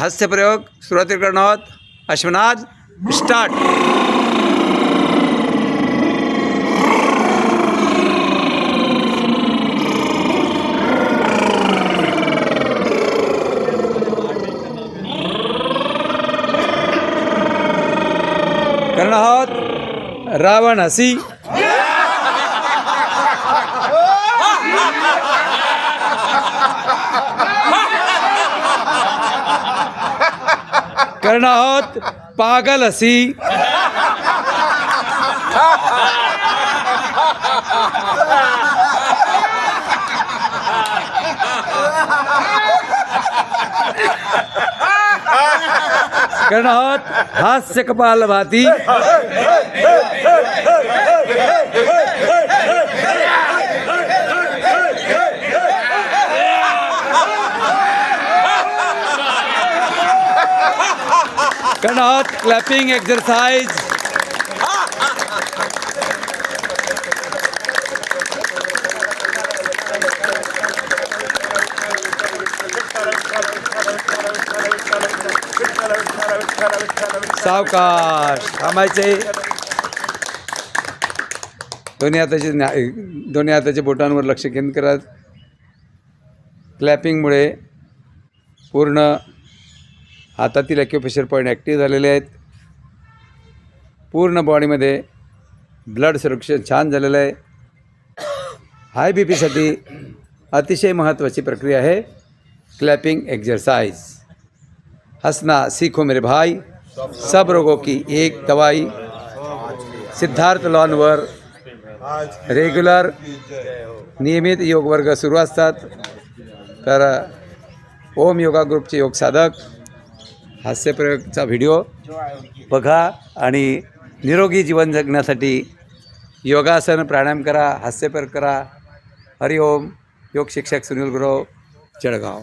हस्त प्रयोग सुरत कर्णौत अश्वनाज स्टार्ट। कर्णहाथ रावण हसी। करना हो पागल हसी। करना हो हास्य कपाल भाती। करणार आहोत क्लॅपिंग सावकाश थांबायचे. दोन्ही हाताचे दोन्ही हाताच्या बोटांवर लक्ष केंद्रित करत क्लॅपिंगमुळे पूर्ण हातातील ॲक्युप्रेशर पॉईंट ॲक्टिव्ह झालेले आहेत. पूर्ण बॉडीमध्ये ब्लड सर्क्युलेशन छान झालेलं आहे. हाय बी पीसाठी अतिशय महत्त्वाची प्रक्रिया आहे. क्लॅपिंग एक्झरसाइज हसना सीखो मेरे भाई. सब रोगों की एक दवाई. सिद्धार्थ लॉनवर रेग्युलर नियमित योग वर्ग सुरू असतात. तर ओम योगा ग्रुपचे योग साधक. हास्यप्रयोगचा व्हिडिओ बघा आणि निरोगी जीवन जगण्यासाठी योगासन प्राणायाम करा हास्यप्रयोग करा. हरिओम. योग शिक्षक सुनील गुरव जळगाव.